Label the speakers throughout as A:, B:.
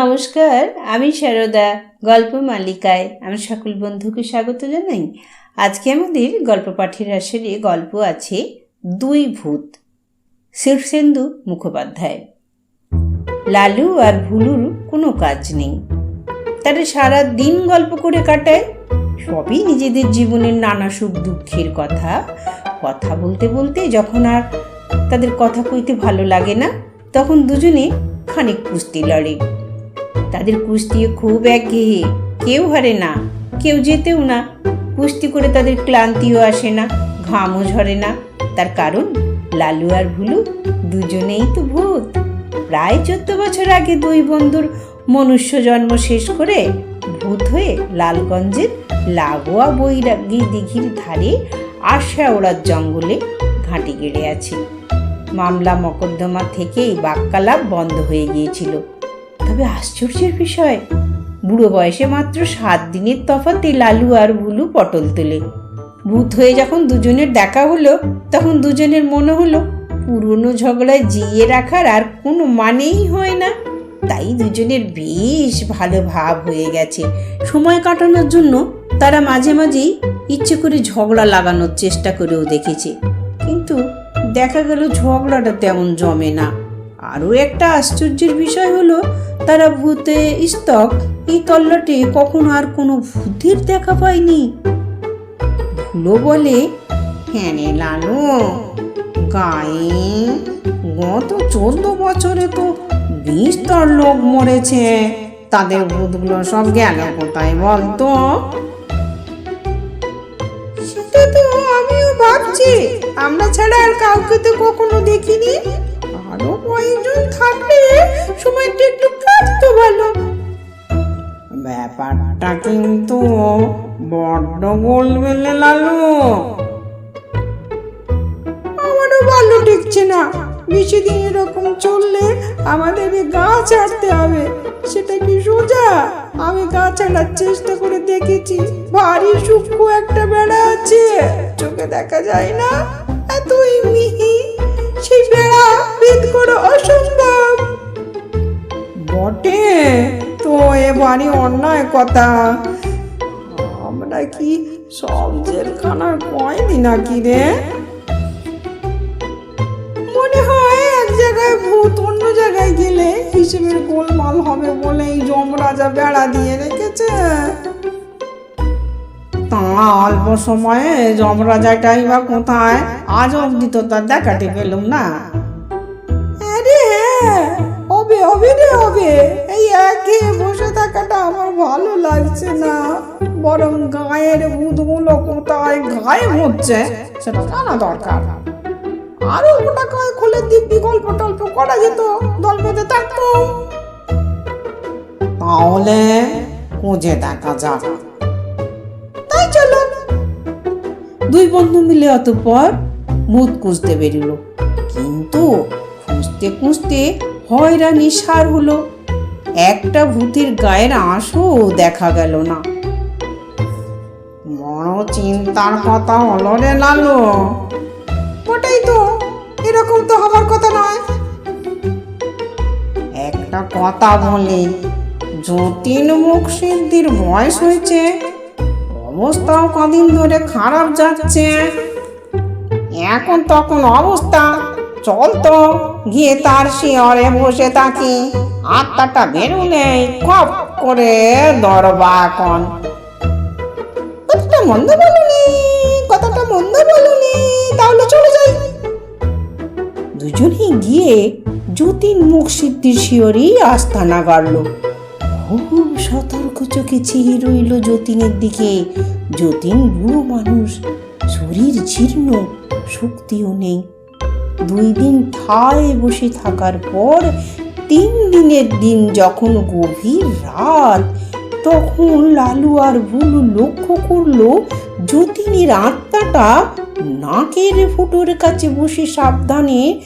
A: নমস্কার, আমি সারদা, গল্প মালিকায়। আমি সকল বন্ধুকে স্বাগত জানাই। আজকে আমাদের গল্প পাঠের আসরে গল্প আছে দুই ভূত। শীর্ষেন্দু মুখোপাধ্যায়। লালু আর ভুলুর কোনো কাজ নেই। তারা সারা দিন গল্প করে কাটায়। সবই নিজেদের জীবনের নানা সুখ দুঃখের কথা। কথা বলতে বলতে যখন আর তাদের কথা কইতে ভালো লাগে না, তখন দুজনে খানিক কুস্তি লড়ে। তাদের কুস্তিও খুব একঘেয়ে। কেউ হারে না, কেউ যেতেও না। কুস্তি করে তাদের ক্লান্তিও আসে না, ঘামও ঝরে না। তার কারণ, লালু আর ভুলু দুজনেই তো ভূত। প্রায় চোদ্দ বছর আগে দুই বন্ধুর মনুষ্য জন্ম শেষ করে ভূত হয়ে লালগঞ্জের লাগোয়া বৈরাগী দিঘির ধারে আশা ওড়ার জঙ্গলে ঘাঁটি গেড়ে আছে। মামলা মকদ্দমা থেকেই বাক্যালাপ বন্ধ হয়ে গিয়েছিল। তবে আশ্চর্যের বিষয়, বুড়ো বয়সে মাত্র সাত দিনের তফাতে লালু আর ভুলু পটল তোলে। ভূত হয়ে যখন দুজনের দেখা হলো, তখন দুজনের মনে হলো, পুরনো ঝগড়ায় জিয়ে রাখার আর কোনো মানেই হয় না। তাই দুজনের বেশ ভালো ভাব হয়ে গেছে। সময় কাটানোর জন্য তারা মাঝে মাঝেই ইচ্ছে করে ঝগড়া লাগানোর চেষ্টা করেও দেখেছে। কিন্তু দেখা গেল ঝগড়াটা তেমন জমে না। আরও একটা আশ্চর্যের বিষয় হলো, তারা ভূতে স্তক। এই তল্লাটে কখনো আর কোনো ভূতের দেখা পায়নি। ভুলো বলে হ্যাঁ রে লালু, গায়ে গত চোদ্দ বছরে তো বিস্তর লোক মরেছে। তাদের ভূতগুলো সব গেল কোথায় বলতো? সেটা তো আমিও ভাবছি। আমরা ছাড়া আর কাউকে তো কখনো দেখিনি। আরও কয়েকজন থাকলে সময়টা একটু কাটতো ভালো। ব্যাপারটা কিন্তু বড্ড গোলমেলে লালু। আমারও ভালো ঠেকছে না। বেশি দিন এরকম চললে আমাদের গা ছাড়তে হবে। সেটা কি সোজা? আমি গা ছাড়ার চেষ্টা করে দেখেছি, ভারী সূক্ষ্ম একটা বেড়া আছে। চোখে দেখা যায় না? এতই মিহি। সেই বেড়া ভেদ করা অসম্ভব। বটে, তো এবারই অন্যায় কথা। আমরা কি সব জেলখানার কয়নি নাকি রে? মনে হয় এক জায়গায় ভূত অন্য জায়গায় গেলে হিসেবের গোলমাল হবে বলে এই যমরাজা বেড়া দিয়ে রেখেছে। তা অল্প সময়ে যমরাজাটাই বা কোথায়? আজ অব্দি তো তার দেখাটি পেলুম না। আরে হবে হবে রে, হবে। এই একে বসে থাকাটা আমার ভালো লাগছে না। বরং গায়ের ভূতগুলো কোথায় গায়েব হচ্ছে, সেটা জানা দরকার। আরও গোটা কয়েক খুলে দিব্যি গল্প টল্প করা যেত দল বেঁধে থাকতো। তাহলে খুঁজে দেখা যাক। দুই বন্ধু মিলে অতঃপর ভূত খুঁজতে বেরিল। কিন্তু খুঁজতে খুঁজতে হয়রানি সার হলো। একটা ভূতের গায়ের আঁশও দেখা গেল না। বড় চিন্তার কথা হলো রে লালু। ওটাই তো, এরকম তো হবার কথা নয়। একটা কথা বলি, যতীন মুখ সিদ্ধির বয়স হয়েছে। অবস্থাও কদিন ধরে খারাপ যাচ্ছে। এখন তখন অবস্থা, চল তো গিয়ে তার শিয়রে বসে থাকি। আত্মাটা বেরোলেই খপ করে দরবা এখন কথাটা মন্দ বলুনি কথাটা মন্দ বলুনি, তাহলে চলে যাই। দুজনেই গিয়ে যতীন মুখ সিদ্ধির শিয়রেই আস্থানা গাড়ল। খুব সতর্ক চোখে চেয়ে রইল যতীনের দিকে। যতীন বুড়ো মানুষ, শরীর জীর্ণ, শক্তিও নেই। দুই দিন ঠায় বসে থাকার পর, তিন দিনের দিন যখন গভীর রাত, তখন লালু আর ভুলু লক্ষ্য করল যতীনের আত্মাটা নাকের ফুটোর কাছে বসে সাবধানে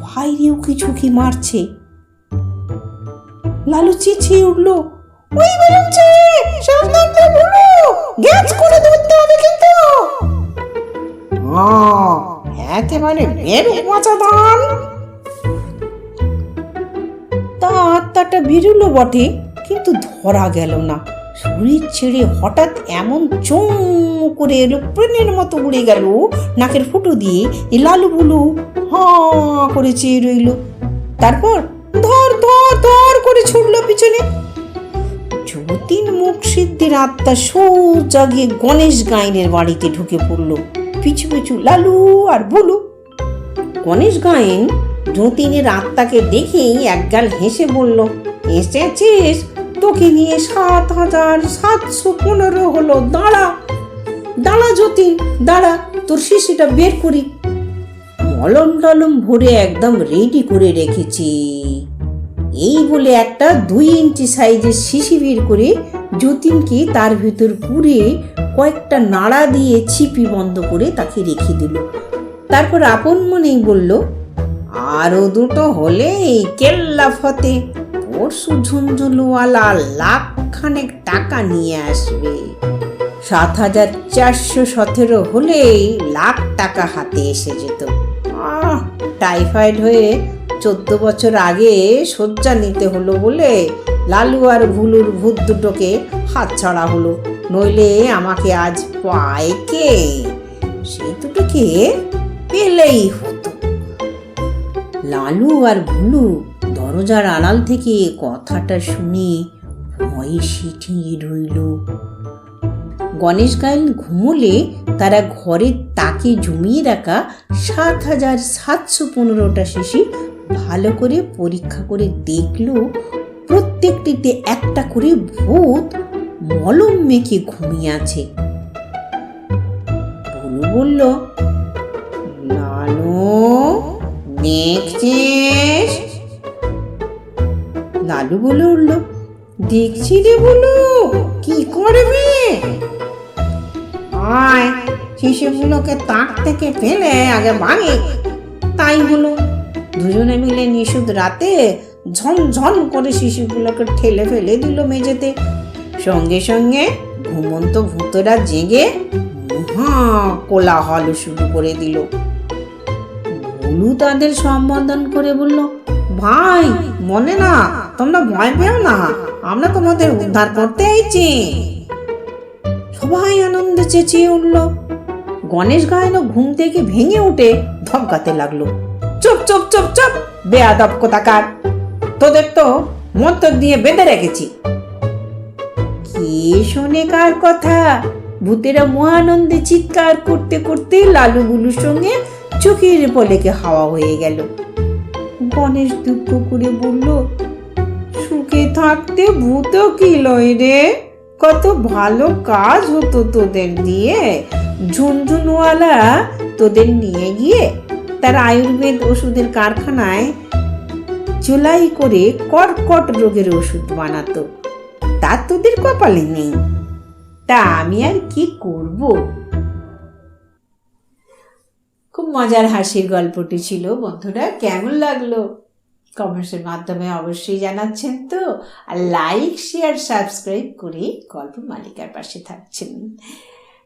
A: বাইরেও কিছু কি মারছে। লালু চেঁচিয়ে উঠল। ওই বেরোচ্ছে সাবধান রে ভুলু গ্যাস করে ধরতে হবে কিন্তু। একেবারে বেরো বাঁচা ধান তা আত্মাটা বেরোলো বটে, কিন্তু ধরা গেল না। শরীর ছেড়ে হঠাৎ এমন চৌ করে এলো প্রেনের মতো উড়ে গেল, নাকের ফুটো দিয়ে লালু বুলু হাঁ করে চেয়ে রইল। তারপর ধর ধর করে ছুটলো পিছনে। যতীন মুখ সিদ্ধির আত্মা সোজা গিয়ে গণেশ গাইনের বাড়িতে ঢুকে পড়ল। পিছু পিছু লালু আর বুলু, গণেশ গায়েন যতীনের আত্মাকে দেখেই একগাল হেসে বলল এসেছিস তোকে নিয়ে সাত হাজার সাতশো পনেরো হলো, দাঁড়া দাঁড়া যতীন, দাঁড়া, তোর শিশিটা বের করি। মলম টলম ভরে একদম রেডি করে রেখেছি। এই বলে একটা দুই ইঞ্চি সাইজের শিশি বের করে যতীনকে তার ভিতর পুরে কয়েকটা নাড়া দিয়ে ছিপি বন্ধ করে তাকে রেখে দিল। তারপর আপন মনেই বলল আরও দুটো হলেই কেল্লা ফতে, পরশু ঝুনঝুলওয়ালা লাখ খানেক টাকা নিয়ে আসবে। সাত হাজার চারশো সতেরো হলেই লাখ টাকা হাতে এসে যেত। আহ, টাইফয়েড হয়ে চোদ্দ বছর আগে শয্যা নিতে হলো বলে লালু আর ভুলুর ভূত দুটোকে হাত ছাড়া হলো। নইলে আমাকে আজ পায় কে? সে দুটোকে পেলেই হতো। লালু আর ভুলু দরজার আড়াল থেকে কথাটা শুনে ভয়ে সিঠিয়ে রইল। গণেশ গায়েন ঘুমোলে তারা ঘরের তাকে জমিয়ে রাখা সাত হাজার সাতশো পনেরোটা শিশি ভালো করে পরীক্ষা করে দেখল, প্রত্যেকটিতে একটা করে ভূত মলম মেখে ঘুমিয়ে আছে। ভুলু বলল, লালু, দেখছিস? লালু বলে উঠল, দেখছি রে বলু, কি করবে? আয়, শিশুগুলোকে তাক থেকে ফেলে, আগে ভাঙে তাই হলো। দুজনে মিলে নিশুদ রাতে ঝনঝন করে শিশুগুলোকে ঠেলে ফেলে দিল মেঝেতে। সঙ্গে সঙ্গে ঘুমন্ত ভূতরা জেগে মহা কোলাহল শুরু করে দিল। ভুলু তাদের সম্বোধন করে বলল, ভাই, মনে না, তোমরা ভয় পেও না, আমরা তোমাদের উদ্ধার করতে আইছি। সবাই আনন্দে চেঁচিয়ে উঠল। গণেশ গায়ন ঘুম থেকে ভেঙে উঠে ধপকাতে লাগল। চুপ চুপ চুপ চুপ। বেয়াদব কোথাকার। তোদের তো মন্ত্র দিয়ে বেঁধে রেখেছি। কে শোনে কার কথা? ভূতেরা মহানন্দে চিৎকার করতে করতে লালু বুলুর সঙ্গে চোখের পলেকে হাওয়া হয়ে গেল। গণেশ দুঃখ করে বলল, সুখে থাকতে ভূত কি লয় রে? কত ভালো কাজ হতো তোদের দিয়ে ঝুনঝুনওয়ালা তোদের নিয়ে গিয়ে তার আয়ুর্বেদ ওষুধের কারখানায় চুলাই করে কর্কট রোগের ওষুধ বানাতো। তা তোদের কপালে নেই। তা আমি আর কি করব? খুব মজার হাসির গল্পটি ছিল, বন্ধুরা। কেমন লাগল? কমেন্টসের মাধ্যমে অবশ্যই জানাচ্ছেন তো, আর লাইক, শেয়ার, সাবস্ক্রাইব করে গল্প মালিকার পাশে থাকছেন।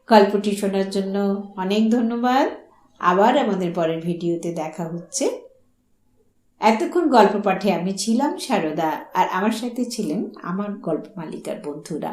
A: গল্পটি শোনার জন্য অনেক ধন্যবাদ। আবার আমাদের পরের ভিডিওতে দেখা হচ্ছে। এতক্ষণ গল্প পাঠে আমি ছিলাম সারদা, আর আমার সাথে ছিলেন আমার গল্প মালিকার বন্ধুরা।